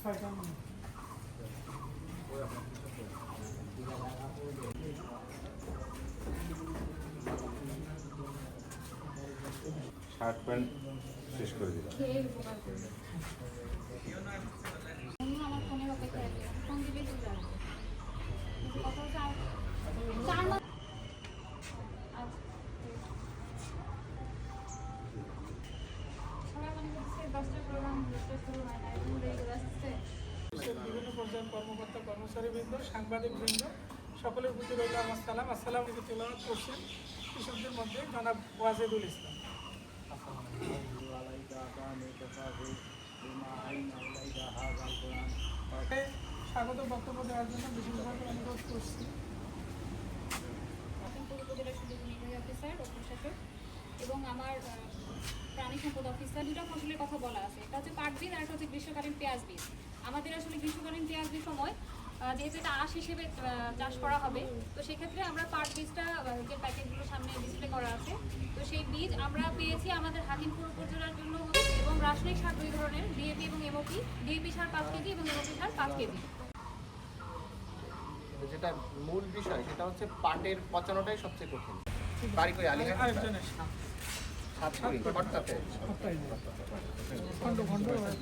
মনে shirt pant শেষ করে দিলাম। খেয়ে উপকার কর্মকর্তা কর্মচারীবৃন্দ, সাংবাদিকবৃন্দ, সকলের প্রতি রইল আমার সালাম। আসসালাম থেকে তেলাওয়াত করছেন কৃষকদের মধ্যে জনাব ওয়াজেদুল ইসলাম। স্বাগত বক্তব্য দেওয়ার জন্য বিশেষভাবে অনুরোধ করছি। অফিসার এবং আমার প্রাণী সম্পদ অফিসার দুটা ফসলের কথা বলা আছে। একটা হচ্ছে পাট বীজ আর একটা হচ্ছে গ্রীষ্মকালীন পেঁয়াজ বীজ। আমাদের আসলে গ্রীষ্মকালীন পেঁয়াজ বীজ সময় যেহেতু এটা আঁশ হিসেবে চাষ করা হবে তো সেক্ষেত্রে আমরা পাট বীজটা যে প্যাকেটগুলো সামনে ডিসপ্লে করা আছে তো সেই বীজ আমরা পেয়েছি আমাদের হাকিমপুর উপজেলার জন্য এবং রাসায়নিক সার দুই ধরনের ডিএপি এবং এমওপি ডিএপি সার পাঁচ কেজি এবং এমওপি সার পাঁচ কেজি। যেটা মূল বিষয় সেটা হচ্ছে পাটের পচানোটাই সবচেয়ে কঠিন। বাড়ি করে খণ্ড হয়েছে